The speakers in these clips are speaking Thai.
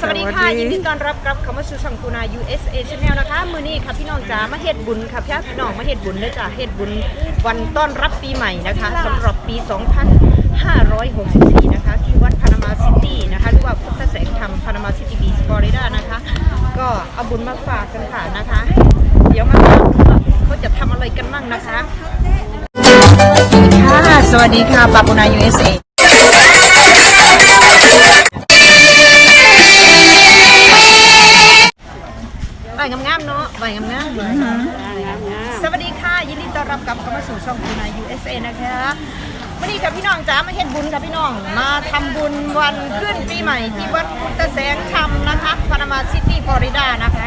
สวัสดีค่ะสวัสดียินดีต้อนรับกลับเข้ามาสู่ช่องคูนา USA Channel นะคะ มือนี้ค่ะพี่น้องจ๋ามาเฮ็ดบุญค่ะพี่น้องมาเฮ็ดบุญเลยจ้ะเฮ็ดบุญวันต้อนรับปีใหม่นะคะสำหรับปี 2564 นะคะ ที่วัดพานามาซิตี้นะคะหรือว่าพุทธแสงธรรมพานามาซิตี้บีชฟลอริดานะคะ ก็เอาบุญมาฝากกันค่ะนะคะ เดี๋ยวมาดูว่าเขาจะทำอะไรกันบ้างนะคะค่ะ สวัสดีค่ะปาปูนา USA ใบงามๆเนาะใบงามๆสวัสดีค่ะ ยินดีต้อนรับกลับเข้ามาสู่ช่องคุณนาย USA นะคะวันนี้กับพี่น้องจ๋ามาเฮ็ดบุญกับพี่น้อง มาทำบุญวันขึ้นปีใหม่ที่วัดพุทธแสงธรรมนะคะพานามาซิตี้ฟลอริดานะคะ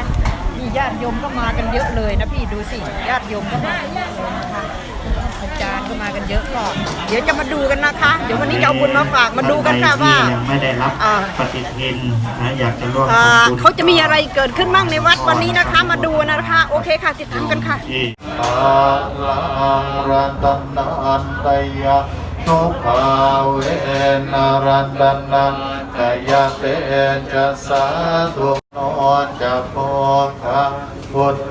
มีญาติโยมก็มากันเยอะเลยนะพี่ดูสิญาติโยมก็มา จารย์ก็มากันเยอะก็เดี๋ยวจะมาดูกันนะคะ เดี๋ยววันนี้จะเอาบุญมาฝากมาดูกันค่ะว่าท่นใดที่ยังไม่ได้รับอ่า ปฏิทินนะอยากจะร่วมอ่าทำบุญเขาจะมีอะไรเกิดขึ้นบ้างในวัดวันนี้นะคะ มาดูนะคะ โอเคค่ะ ติดตามกันค่ะที่อาลังรัตนันตยะทุภาเวนรัตนังกายเตจะสาธุโนจะโพคะพุทธิ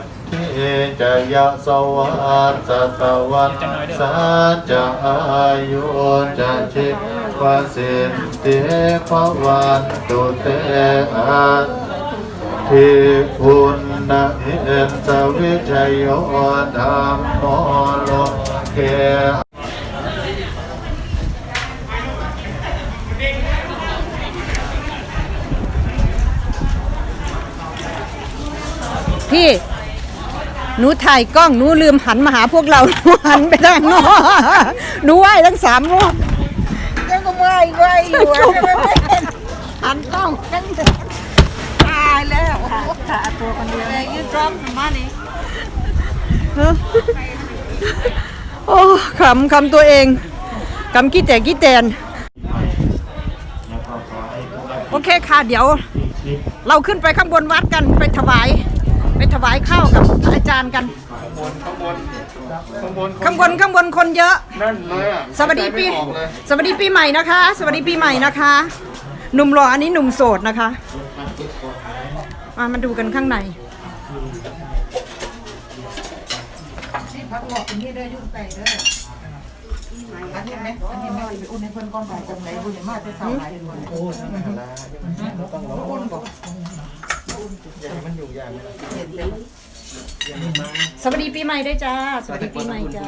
จยะสวัสสตวันสัจจะอายุจะชิวสิทธิภวันตุเตอาทิพุนนะเอนสวิชัยโยธรรมโมโลเกพี่ หนูถ่ายกล้องหนูลืมหันมาหาพวกเราหนูหันไปทางโน้นหนูไหว้ทั้งสามรอบยังก็ไหว้ไหว้อยู่หันกล้องนั่งตายแล้วขาตัวคนเดียวเลยยืดร้องมานี่โอ้ขำขำตัวเองขำกี้แต่กี้แตนแล้วก็ขอให้ทุกท่านโอเคค่ะเดี๋ยวที่เราขึ้นไปข้างบนวัดกันไปถวาย ไปถวายข้าวกับอาจารย์กันข้างบนข้างบนคนเยอะนั่นเลยอะสวัสดีปี ไม่ออกเลยสวัสดีปีใหม่นะคะ สวัสดีปีใหม่นะคะ หนุ่มหล่ออันนี้หนุ่มโสดนะคะ มามาดูกันข้างในสวั สดีปีใหม่ด้วยจ้า สวัสดีปีใหม่จ้า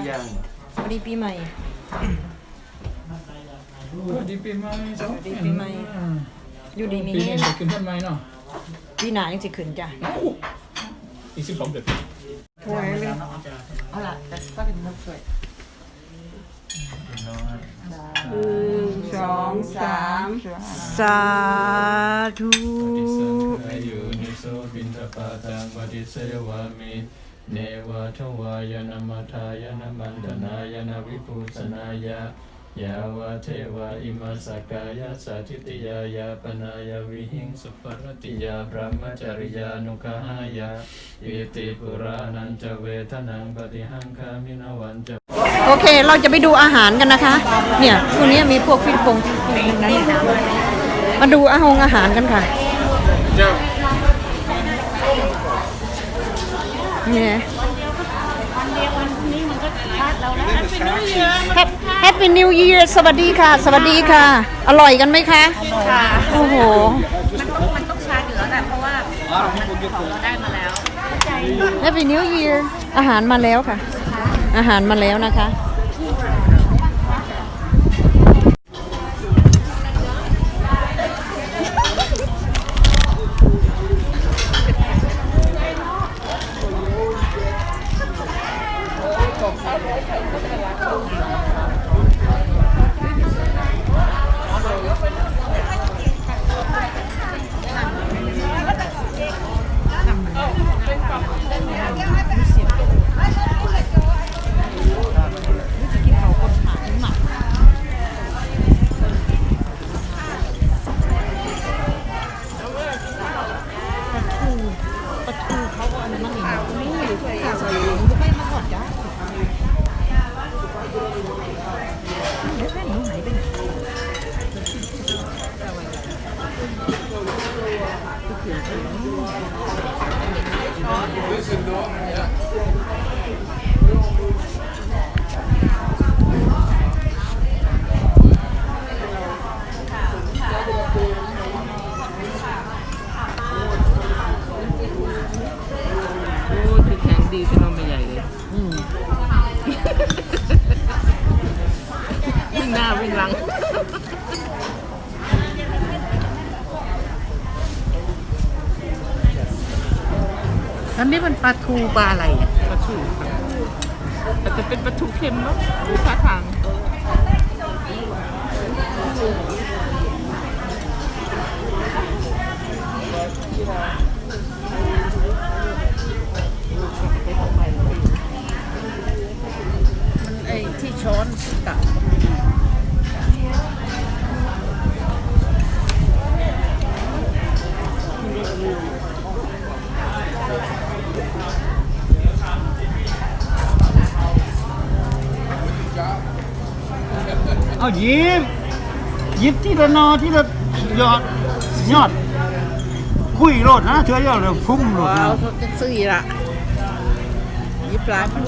สวัสดีปีใหม่ สวัสดีปีใหม่สวัสดีปีใหม่ อยู่ดีมีปีเงี้นี้ยจะขึ้นต้นไม้เนาะปีหนายังจะขึ้นจ้ะอีกสิบสองเดือนถวายเลยสองสามสาธุติสังขายอยู่นิโสบินทปาตังปฏิเสวามิเนวะทวายนามัทายนามันตนายนาวิภูสนายะยาวะเทวะอิมาสกายาสาธิติยายาปนายาวิหิงสุปรติยาพระมจริยานุกหายาอิติปุรานันจเวทนังปฏิหังคามินวันจโอเค เราจะไปดูอาหารกันนะคะ เนี่ยพวกนี้มีพวกฟิตปงมาดูอาหงอาหารกันค่ะ เนี่ย แฮปปี้นิว e ย r สวัสดีค่ะ สวัสดีค่ะ อร่อยกันไหมคะ ค่ะโอ้โห มันต้องมันต้องชาอยู่แล้วแหละเพราะว่าของมันของเราได้มาแล้ว แฮปปี้นิว e ย r อาหารมาแล้วค่ะ อาหารมาแล้วนะคะ ปลาทูปลาอะไรอะปลาทูอาจจะเป็นปลาทูเค็มมั้งดูท่าทางมัน ยิบหยิบที่ละนอที่ละยอดยอด คุยโลดนะเธอยอดเลยพุ่มโลดว้านะ วเขาจะซื้อละยิบปลาทู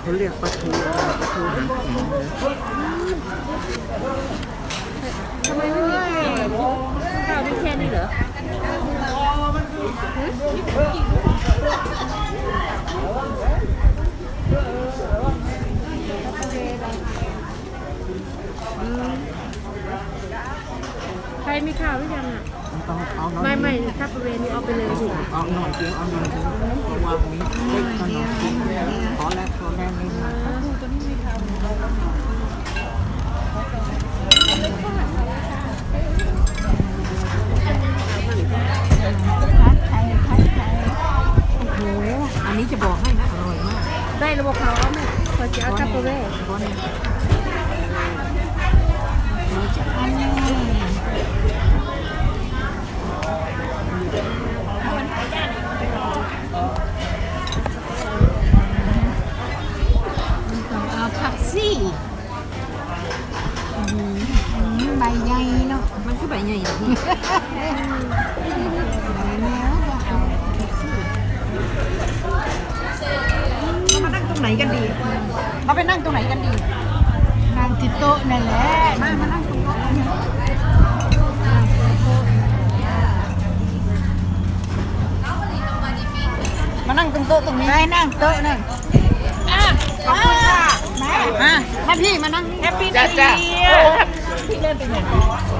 เขาเรียกปลาทูปลาทูหางแข็งเลยข้าวไม่แค่นี้เหรอใครมีข้าวหรือยังอะ ต้องเอาหน่อยไม่ไม่ถ้าประเวณนี้เอาไปเลยเอาหน่อยเดียวเอาหน่อยเดียวเอาวางนี้เล็กขนาดนี้ขอแล้วขอแล้วนี่นะอันนี้จะบอกให้นะอร่อยมากได้ระบบเขาเอาไหมพอจะเอาข้าวประเว เราไปนั่งตรงไหนกันดีนางติดโต๊ะนั่นแหละมามานั่งตรงโต๊ะมานั่งตรงโต๊ะตรงนี้ไปนั่งโต๊ะนั่นขอบคุณค่ะมามามาพี่มานั่งแฮปปี้จ้าจ้า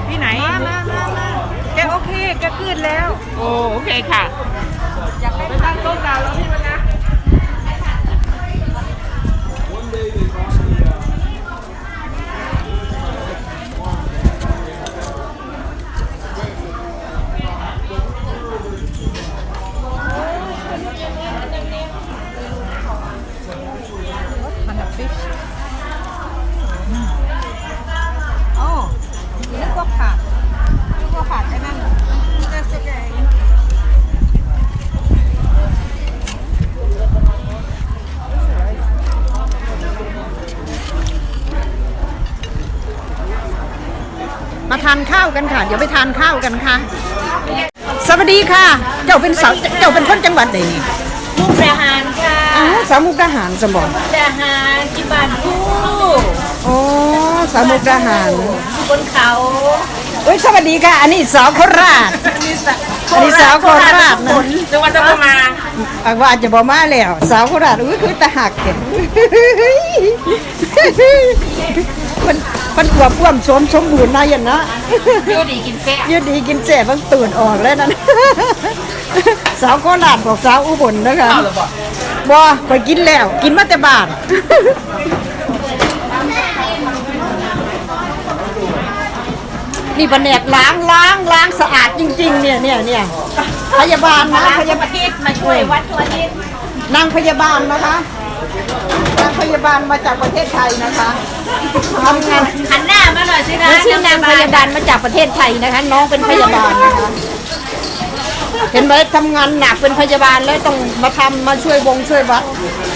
พี่ไหน มามามามาแกโอเคแกขึ้นแล้ว โอ้โอเคค่ะไปตั้งโต๊ะดาวแล้วพี่ กันค่ะ เดี๋ยวไปทานข้าวกันค่ะ สวัสดีค่ะ เจ้าเป็นสาวเจ้าเป็นคนจังหวัดไหนนี่มุกดาหารค่ะอ๋อสาวมุกดาหารสมบัติดาหารที่บ้านผู้อ๋อสาวมุกดาหารอยู่บนเขาเอ้ยสวัสดีค่ะ อันนี้สาวโคราชนี่สะอันนี้สาวโคราชนะจังหวัดจะมาอักว่าจะบอกมาแล้ว สาวโคราชอุ้ยคือตาหักเห็ นมันมันขวบพ่วมสมสมบูรณ์นะยันนะอยู่ดีกินแซ่บยืดดีกินแจ่บางตื่นออกแล้วนั่น สาวโคราชบอกสาวอุบลนะคะบ่ไปกินแล้ว กินมาแต่บ้านนี่แผนกล้างล้างล้างสะอาดจริง ๆ เนี่ยเนี่ยเนี่ยพยาบาลนะพยาบาลทิศมาช่วยวัดทั่วทิศนางพยาบาลนะคะ นางพยาบาลมาจากประเทศไทยนะคะทำงานหันหน้ามาหน่อยสินะและชื่อนางพยาบาลมาจากประเทศไทยนะคะ น้องเป็นพยาบาลนะคะเห็นไหมทำงานหนักเป็นพยาบาลแล้วต้องมาทำมาช่วยวงช่วยวัด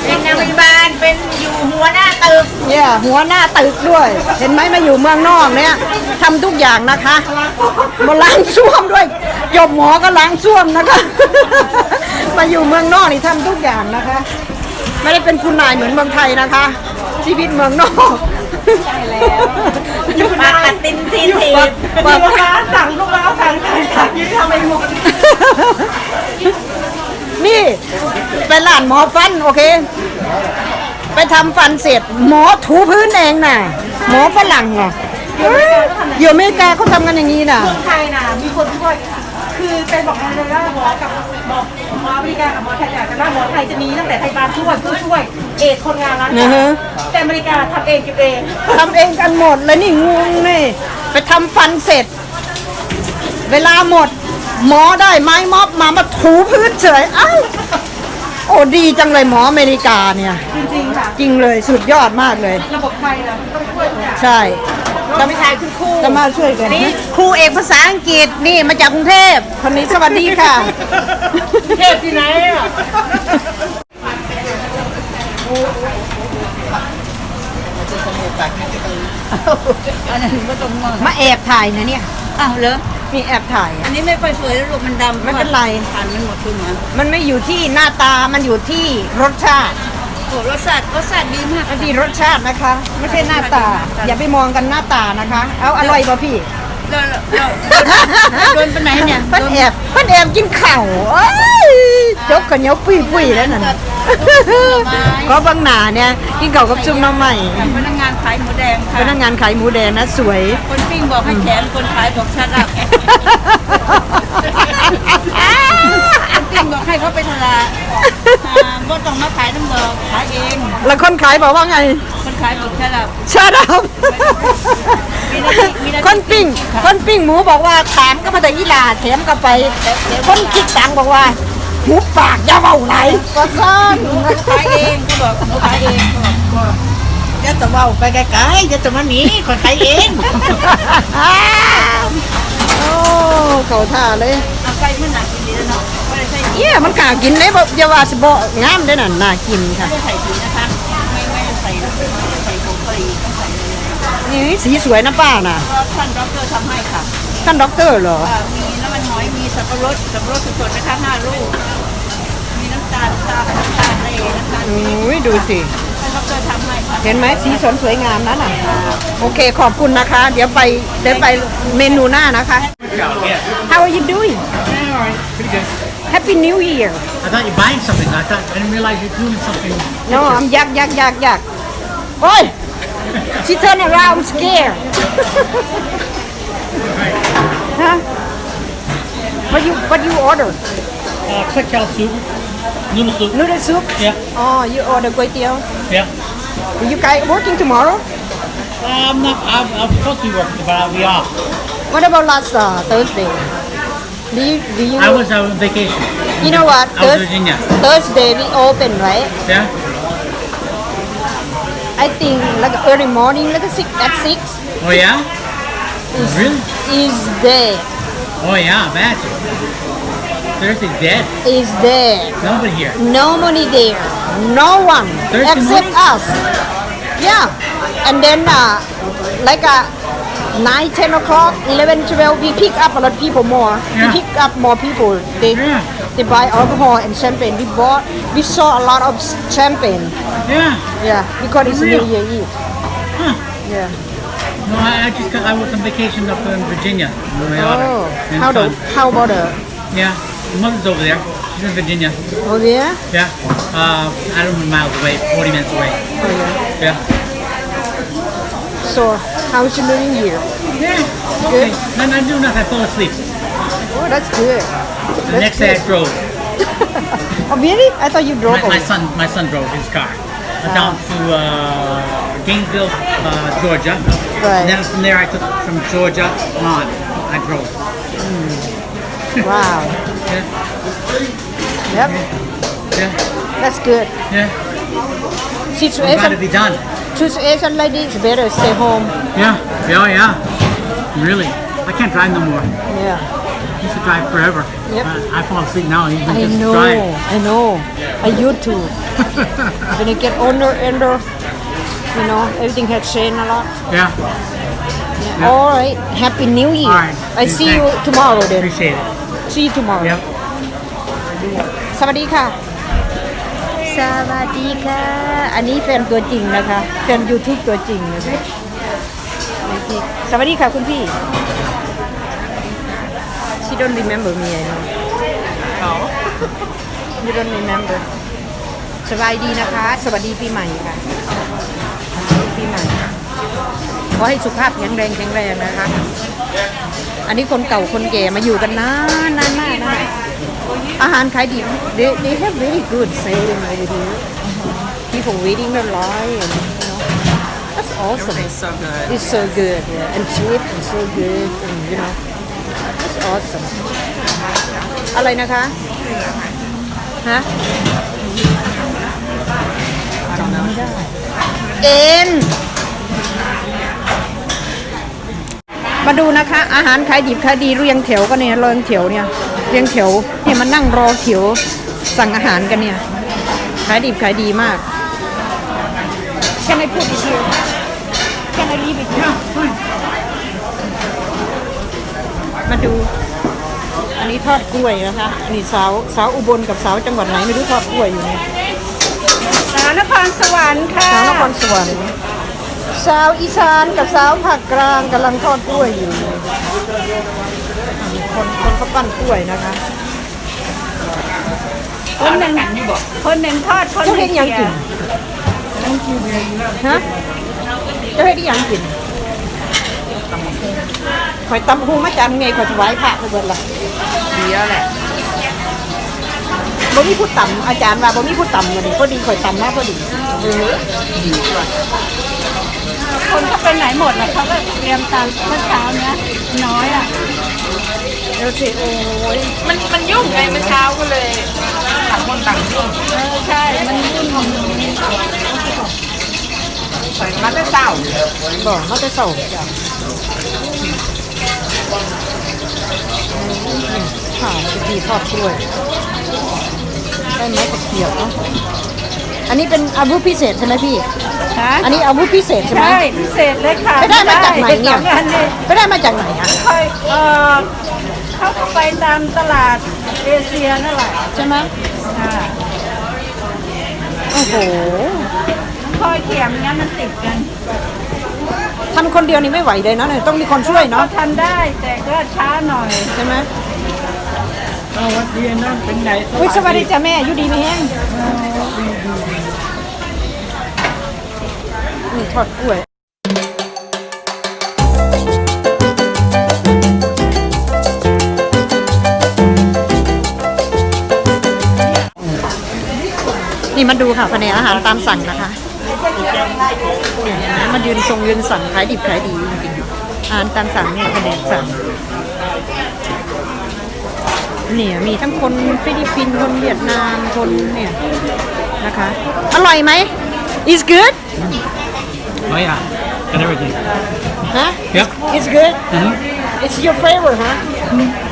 เป็นนางพยาบาลเป็นอยู่หัวหน้าตึกเนี่ยหัวหน้าตึกด้วย เห็นไหมมาอยู่เมืองนอกเนี่ยทำทุกอย่างนะคะมาล้างส้วมด้วยจบหมอก็ล้างส้วมนะคะ มาอยู่เมืองนอกนี่ทำทุกอย่างนะคะ ไม่ได้เป็นคุณนายเหมือนเมืองไทยนะคะ ชีวิตเมืองนอกใช่แล้วปากกัดตินทีทีลูกค้าสั่งลูกค้าสั่งสั่งสั่งยิ่งทำไมหมดนี่เป็นร้านหมอฟันโอเค ไปทำฟันเสร็จ หมอถูพื้นเองน่ะ หมอฝรั่งอะอยู่อเมริกาเขาทำกันอย่างนี้น่ะไทยนะมีคนช่วยคือเป็นบอกเลยว่าหมอกับหมอห มออเมริกากับหมอไทยแต่ว่าหมอไทยจะมีตั้งแต่ไทยบาลช่วยผู้ช่วย เอกคนงานร้านอือฮะแต่อเมริกาทำเองเก็บเอง ทำเองกันหมดเลยนี่งงนี่ไปทำฟันเสร็จ เวลาหมด หมอได้ไม้ม็อบมามาถูพื้นเฉยอ้าวโอ้ดีจังเลยหมออเมริกาเนี่ย จริงๆค่ะ จริงเลยสุดยอดมากเลย ระบบไทยนะต้องช่วยทุกอย่าง ใช่เราไม่ใช่คือครูจะมาช่วยกันนี่ครูเอกภาษาอังกฤษนี่มาจากกรุงเทพคนนี้สวัสดีค่ะ เทพที่ไหนอะมาแอบถ่ายนะเนี่ย อ้าวเหรอมีแอบถ่ายอัอะนนี้ไม่ค่อยสวยแล้วลูกมันดำไม่เป็นไร ผ่านมันหมดคือหมามันไม่อยู่ที่หน้าตา มันอยู่ที่รสชาติโอ้รสชาติรสชาติดีมาก มันที่รสชาตินะคะ ไม่ใช่หน้าตา อย่าไปมองกันหน้าตานะคะ เอาอร่อยป่ะพี่ เราเราโดนไปไหนเนี่ยเพิ่นแอบเพิ่นแอบกินข้าวเอ้ยจกข้าวเหนียวปุยปุยๆแล้วนั่นน่ะก็บางหนาเนี่ยกินข้าวกับซุปหน้ำใหม่พนักงานขายหมูแดงพค่ะนักงานขายหมูแดงนะสวย คนปิ้งบอกให้แขนคนขายบอกชัดอัพคนปิ้งบอกให้เขาไปทลาอ่าบ่ต้องมาขายน้ำดอกขายเองแล้วคนขายบอกว่าไงคน ขายบอกชัดอัพชาดับมีหน้าที่มีหน้าที่คนปิ้งคนปิ้งหมูบอกว่าถามก็มาแต่ยีหลาแถมก็ไป คนคิดตังค์บอกว่าหูปากอย่าเบาไหลก็ซ่อนขายเองเขาบอกหนูขายเองเขาบอกอย่าจะเบาไปไกลๆอย่าจะมาหนีคนขายเองโอ้เขาท่าเลย เอาไก่มันหนักดีแล้วเนาะไม่ได้ใส่เยี่ยมันกล้ากินเลยบอกอย่าว่าสิบ่งามได้อนั่นน่ากินค่ะ ไม่ใส่ถุงนะคะ ไม่ไม่ใส่ไม่ใส่ผงกะหรี่ต้องใส่เลย นี่สีสวยนะป้าน่ะเพราะท่านด็อกเตอร์ทำให้ค่ะท่านด็อกเตอร์เหรออ่ามีน้ำมันหอย มีสับปะรด สับปะรดสดๆนะคะห้าลูก มีน้ำตาลตาลน้ำตาลทะเลน้ำตาลอุ้ยดูสิท่านด็อกเตอร์ทำให้ค่ะเห็นไหมสีสันสวยงามนั่นน่ะ โอเคขอบคุณนะคะ เดี๋ยวไปเดี๋ยวไปเมนูหน้านะคะ How are you doing Happy New Year I thought you're buying something. I thought I didn't realize you're doing something. No I'm ยักยักยักยักโอ้ย She turn around scared Huh What you what you order Uh, soup, noodle soup. Noodle soup Yeah, Oh you order kway teow yeah. Are You guys working tomorrow I'm not. I'm, I'm supposed to be working, but I'll be off. What about last uh, Thursday Do you do you I was on vacation. You know what? I was Thurs- Virginia. Thursday we open, right? Yeah. I think like early morning, like six at six Oh yeah. is Really? is there Oh yeah. Imagine. Thursday dead. is there. Nobody here. No money there. No one Thursday except morning? us. Yeah, and then uh, like uh, 9, 10 o'clock, 11, 12, we pick up a lot of people more. Yeah. We pick up more people. They Yeah. they buy alcohol and champagne. We bought, we saw a lot of champagne. Yeah. Yeah, because it's? New Year Eve. Huh. Yeah. No, I, I just got, I was on vacation up in Virginia with my. Oh, how the how about the Yeah, mother's over there. She's in Virginia. Oh yeah Yeah. Uh, I don't know miles away, 40 minutes away. oh yeah Yeah. So how's your new year Yeah. Okay. No, no, do nothing. I fell asleep. oh that's good The next day I drove. oh really I thought you drove My, my son, my son drove his car down to uh, Gainesville, uh, Georgia. Right. And then from there I took from Georgia on. I drove. wow Yeah. yep Yeah. that's good Yeah. I'm situation glad to be done. situation like this better stay home Yeah. Yeah. Yeah. Really. I can't drive no more. yeah I used to drive forever. Yep. Uh, I fall asleep now. You can I just know, drive. I know. I used to. when you get older, older, you know, everything has changed a lot. Yeah. Yeah. All right. Happy New Year. All right. I see you Thanks. tomorrow then. Appreciate it. See you tomorrow. Yep. สวัสดีค่ะ สวัสดีค่ะ อันนี้แฟนตัวจริงนะคะ แฟน YouTube ตัวจริงนะคะสวัสดีค่ะคุณพี่ She don't remember me I know You don't remember สบายดีนะคะ สวัสดีปีใหม่ค่ะปีใหม่ขอให้สุขภาพแข็งแรงแข็งแรงนะคะ อันนี้คนเก่าคนแก่มาอยู่กันนานนานมากนะคะ อาหารขายดี they they have very good selling over here people waiting the line and you know that's awesome Everything's so good. it's so good yeah. and cheap and so good and you know that's awesome อะไรนะคะฮะ I don't know. เอ็น มาดูนะคะ อาหารขายดิบขายดีเรียงแถวกันเนี่ยเรียงแถวเนี่ยเรียงแถวเนี่ยมานั่งรอแถวสั่งอาหารกันเนี่ยขายดิบขายดีมาก Can I put it here Can I leave it here มาดู อันนี้ทอดกล้วยนะคะอันนี้สาวสาวอุบลกับสาวจังหวัดไหนไม่รู้ทอดกล้วยอยู่เนี่ยสาวนครสวรรค์ค่ะสาวนครสวรรค์ สาวอีสานกับสาวภาคกลางกำลังทอดกล้วยอยู่ คนคนเขาปั้นกล้วยนะคะ คนหนึ่งคนหนึ่งทอดคนหเจ้านึ่เฮ็ดหยังกินฮะเจ้าเฮ็ดหยังกินข่อยตำหูมาจานไงข่อยถวายพระไปเบิดละดีแล้วแหละบ่มีผู้ตำอาจารย์ว่าบ่มีผู้ตำวันนี้พอดีข่อยตำมาพอดีเออ คนเขาไปไหนหมดล่ะเขาก็เตรียมตามเมื่อเช้าเนี้ยน้อยอะเดี๋ยวสิโอ้ยมันมันยุ่งไงเมื่อเช้าก็เลยต่างคนต่างยุ่งเออใช่ มันยุ่งของใส่มันได้เศร้าบอกเขาจะส่งค่ะพิธีทอดกล้วยได้ไหมตะเกียบเนาะ อันนี้เป็นอาวุธพิเศษใช่ไหมพี่ฮะอันนี้อาวุธพิเศษใช่ไหม ใช่พิเศษเลยค่ะไปได้มาจากไหนเนี่ยด้สองอันนี้ไปได้มาจากไหนอะค่อยเออเขาก็ไปตามตลาดเอเชียนั่นแหละใช่ไหมค่ะโอ้โหคอยเขียมงั้นมันติดกันทำคนเดียวนี่ไม่ไหวเลยนะเนี่ยต้องมีคนช่วยเขาเนาะทำได้แต่ก็ช้าหน่อย ใช่ไหมเอาวัดดีนะเป็นไงอุ้ยสวัสดีจ้ะแม่อยู่ดีไหมแห้ง นี่ทอดกล้วยนี่มาดูค่ะแผนกอาหารตามสั่งนะคะเนี่ยเห็นไหมมายืนทรงยืนสั่งขายดิบขายดีจริงๆอาหารตามสั่งเนี่ยแผนกสั่งเนี่ยมีทั้งคนฟิลิปปินส์คนเวียดนามคนเนี่ยนะคะ อร่อยไหม is good Oh yeah, and everything. ฮะ Yep. it's good Mhm. it's your favorite huh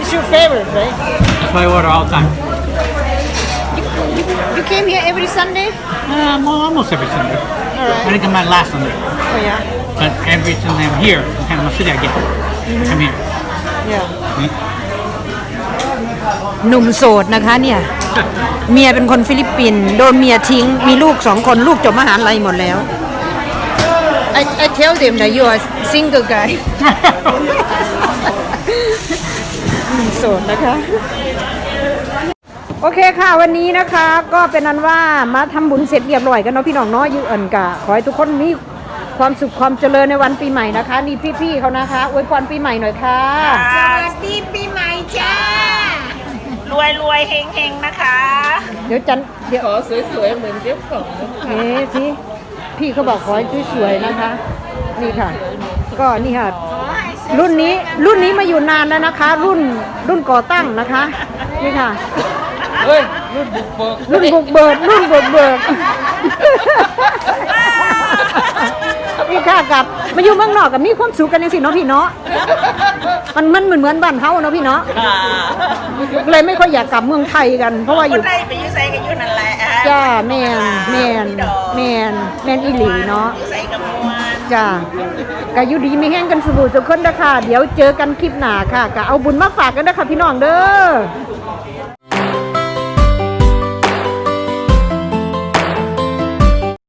it's your favorite right That's why I order all the time. you, you, you came here every Sunday Um, well, almost every Sunday. I alright didn't come out last Sunday, oh yeah but every Sunday I'm here in Panama City, I get. Come here. yeah Hmm? หนุ่มโสดนะคะเนี่ย เมียเป็นคนฟิลิปปินส์โดนเมียทิ้ง มีลูกสองคนลูกจบมหาลัยหมดแล้ว I I tell them that you are single guy หนุ่มโสดนะคะ โอเคค่ะวันนี้นะคะก็เป็นอันว่ามาทำบุญเสร็จเรียบร้อยกันเนาะพี่น้องเนาะอยืเอินกะขอให้ทุกคนมีความสุขความเจริญในวันปีใหม่นะคะ นี่พี่ๆเขานะคะอวยพรปีใหม่หน่อยค่ะสวัสดีปีใหม่จ้ารวยรวยเฮงเฮงนะคะ เดี๋ยวจันเดี๋ยวขอสวยๆเหมือนเจ้าของเอ๊ะที่ พี่เขาบอกขอให้สวยๆนะคะ นี่ค่ะ ก็นี่ค่ะ รุ่นนี้รุ่นนี้มาอยู่นานแล้วนะคะ รุ่นรุ่นก่อตั้งนะคะ นี่ค่ะ เฮ้ย รุ่นบุกเบิกรุ่นบุกเบิกรุ่นบุกเบิก นี่ค่ะกับมาอยู่เมืองนอกกับมีความสุขกันยังสิเนาะพี่เนาะมันมันเหมือนเหมือนบ้านเฮาเนาะพี่เนาะเลยไม่ค่อยอยากกลับเมืองไทยกัน เพราะว่าอยู่ได้ไปอยู่ไสกันอยู่นั่นแหละจ้าแมนแมนแมนแมนอีหลีเนาะใส่กระมวลจ้ากะอยู่ดีไม่แห้งกันสบู่ทุกคนนะคะเดี๋ยวเจอกันคลิปหน้าค่ะกะเอาบุญมาฝากกันนะคะพี่น้องเด้อ